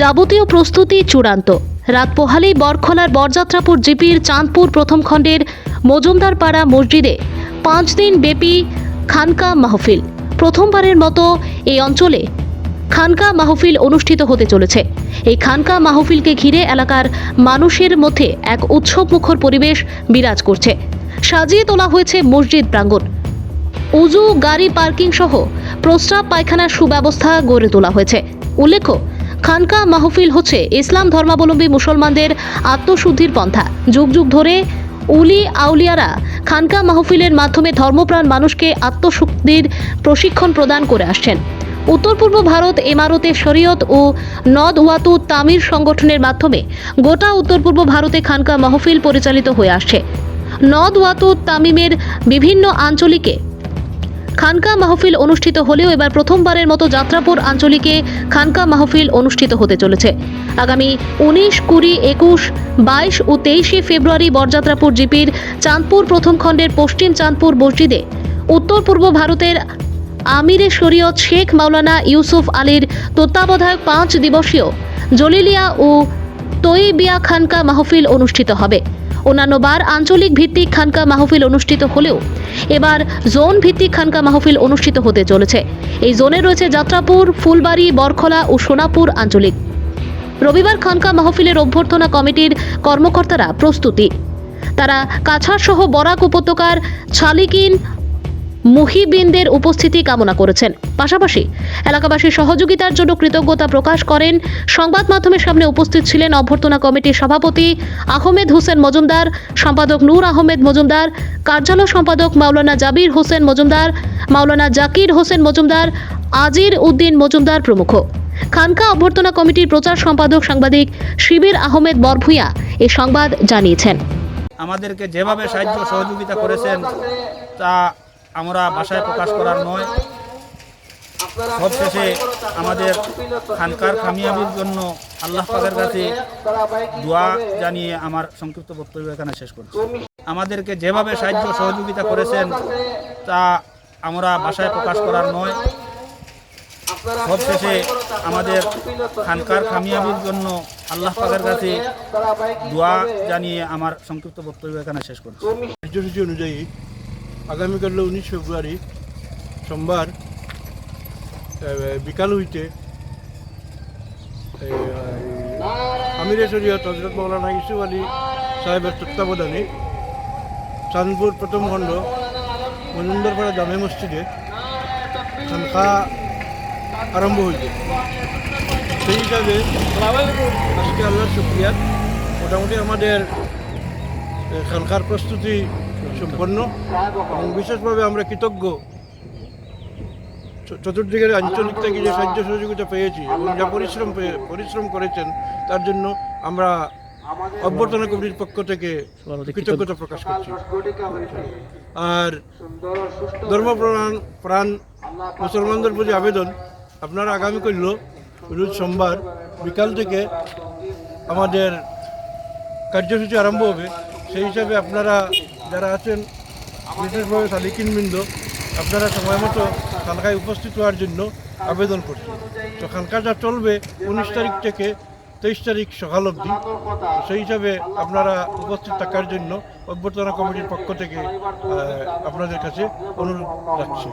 যাবতীয় প্রস্তুতি চূড়ান্ত। রাত পোহালেই বরখলার বরযাত্রাপুর জিপির চাঁদপুর প্রথম খণ্ডের মজুমদারপাড়া মসজিদে পাঁচ দিন ব্যাপী খানকা মাহফিল। প্রথমবারের মতো এই অঞ্চলে খানকা মাহফিল অনুষ্ঠিত হতে চলেছে। এই খানকা মাহফিলকে ঘিরে এলাকার মানুষের মধ্যে এক উৎসবমুখর পরিবেশ বিরাজ করছে। সাজিয়ে তোলা হয়েছে মসজিদ প্রাঙ্গণ। উজু গাড়ি পার্কিং সহ প্রস্রাব পায়খানার সুব্যবস্থা গড়ে তোলা হয়েছে। উল্লেখ্য খানকা মাহফিল হচ্ছে ইসলাম ধর্মাবলম্বী মুসলমানদের আত্মশুদ্ধির পন্থা। যুগ যুগ ধরে উলি আউলিয়ারা খানকা মাহফিলের মাধ্যমে ধর্মপ্রাণ মানুষকে আত্মশুদ্ধির প্রশিক্ষণ প্রদান করে আসছেন। উত্তর পূর্ব ভারত এমারতে শরীয়ত ও নদ ওয়াতু তামির সংগঠনের মাধ্যমে গোটা উত্তর পূর্ব ভারতে খানকা মাহফিল পরিচালিত হয়ে আসছে। নদ ওয়াতু তামিমের বিভিন্ন আঞ্চলিকে খানকা মাহফিল অনুষ্ঠিত হলেও এবার প্রথমবারের মতো যাত্রাপুর আঞ্চলিকে খানকা মাহফিল অনুষ্ঠিত হতে চলেছে। আগামী উনিশ, কুড়ি, একুশ, বাইশ ও তেইশে ফেব্রুয়ারি বরযাত্রাপুর জিপির চাঁদপুর প্রথম খণ্ডের পশ্চিম চাঁদপুর মসজিদে উত্তর পূর্ব ভারতের আমিরে শরীয়ত শেখ মাওলানা ইউসুফ আলীর তত্ত্বাবধায়ক পাঁচ দিবসীয় জলিলিয়া ও তৈবিয়া খানকা মাহফিল অনুষ্ঠিত হবে। অন্যান্য বার আঞ্চলিক ভিত্তিক খানকা মাহফিল অনুষ্ঠিত হলেও এবার জোন ভিত্তিক খানকা মাহফিল অনুষ্ঠিত হতে চলেছে। এই জোনে রয়েছে যাত্রাপুর, ফুলবাড়ি, বরখলা ও সোনাপুর আঞ্চলিক। রবিবার খানকা মাহফিলের অভ্যর্থনা কমিটির কর্মকর্তারা প্রস্তুতি। তারা কাছাড় সহ বরাক উপত্যকার ছালিকিন মুহিবিনদের উপস্থিতি কামনা করেছেন। পাশাপাশি এলাকাবাসীর সহযোগিতার জন্য কৃতজ্ঞতা প্রকাশ করেন। সংবাদ মাধ্যমের সামনে উপস্থিত ছিলেন অভ্যর্থনা কমিটির সভাপতি আহমেদ হোসেন মজুমদার, সম্পাদক নূর আহমেদ মজুমদার, কার্যালয় সম্পাদক মাওলানা জাবির হোসেন মজুমদার, মাওলানা জাকির হোসেন মজুমদার, আজির উদ্দিন মজুমদার প্রমুখ। খানকা অভ্যর্থনা কমিটির প্রচার সম্পাদক সাংবাদিক শিবির আহমেদ বরভুইয়া এ সংবাদ জানিয়েছেন। আমাদেরকে যেভাবে সাহায্য সহযোগিতা করেছেন, তা আমরা ভাষায় প্রকাশ করার নয়। সবশেষে আমাদের খানকার খামিয়াবির জন্য আল্লাহ পাকের কাছে দোয়া জানিয়ে আমার সংক্ষিপ্ত বক্তব্য এখানে শেষ করছি। আমাদেরকে যেভাবে সাহায্য সহযোগিতা করেছেন, তা আমরা ভাষায় প্রকাশ করার নয়। সবশেষে আমাদের খানকার খামিয়াবির জন্য আল্লাহ পাকের কাছে দোয়া জানিয়ে আমার সংক্ষিপ্ত বক্তব্য এখানে শেষ করছি। কার্যসূচি অনুযায়ী আগামীকাল উনিশ ফেব্রুয়ারি সোমবার বিকাল হইতে আমিরে শরীয়ত হজরত মৌলানা ইসুফ আলী সাহেবের তত্ত্বাবধানে চাঁদপুর প্রথম খণ্ড মজুমদারপাড়া জামে মসজিদে খানকা আরম্ভ হয়েছে সেই হিসাবে আজকে আল্লাহর শুক্রিয়া মোটামুটি আমাদের এ, খানকার প্রস্তুতি সম্পন্ন এবং বিশেষভাবে আমরা কৃতজ্ঞ চতুর্দিকের আঞ্চলিক থেকে যে সাহায্য সহযোগিতা পেয়েছি এবং যা পরিশ্রম পরিশ্রম করেছেন তার জন্য আমরা অভ্যর্থনা কমিটির পক্ষ থেকে কৃতজ্ঞতা প্রকাশ করছি। আর ধর্মপ্রাণ প্রাণ মুসলমানদের প্রতি আবেদন আপনারা আগামী করল রোজ সোমবার বিকাল থেকে আমাদের কার্যসূচি আরম্ভ হবে। সেই হিসাবে আপনারা যারা আছেন, বিশেষভাবে সালিকিনবৃন্দ আপনারা সময় মতো খানকায় উপস্থিত হওয়ার জন্য আবেদন করছি। তো খানকাটা চলবে উনিশ তারিখ থেকে তেইশ তারিখ সকাল অবধি। সেই হিসাবে আপনারা উপস্থিত থাকার জন্য অভ্যর্থনা কমিটির পক্ষ থেকে আপনাদের কাছে অনুরোধ রাখছি।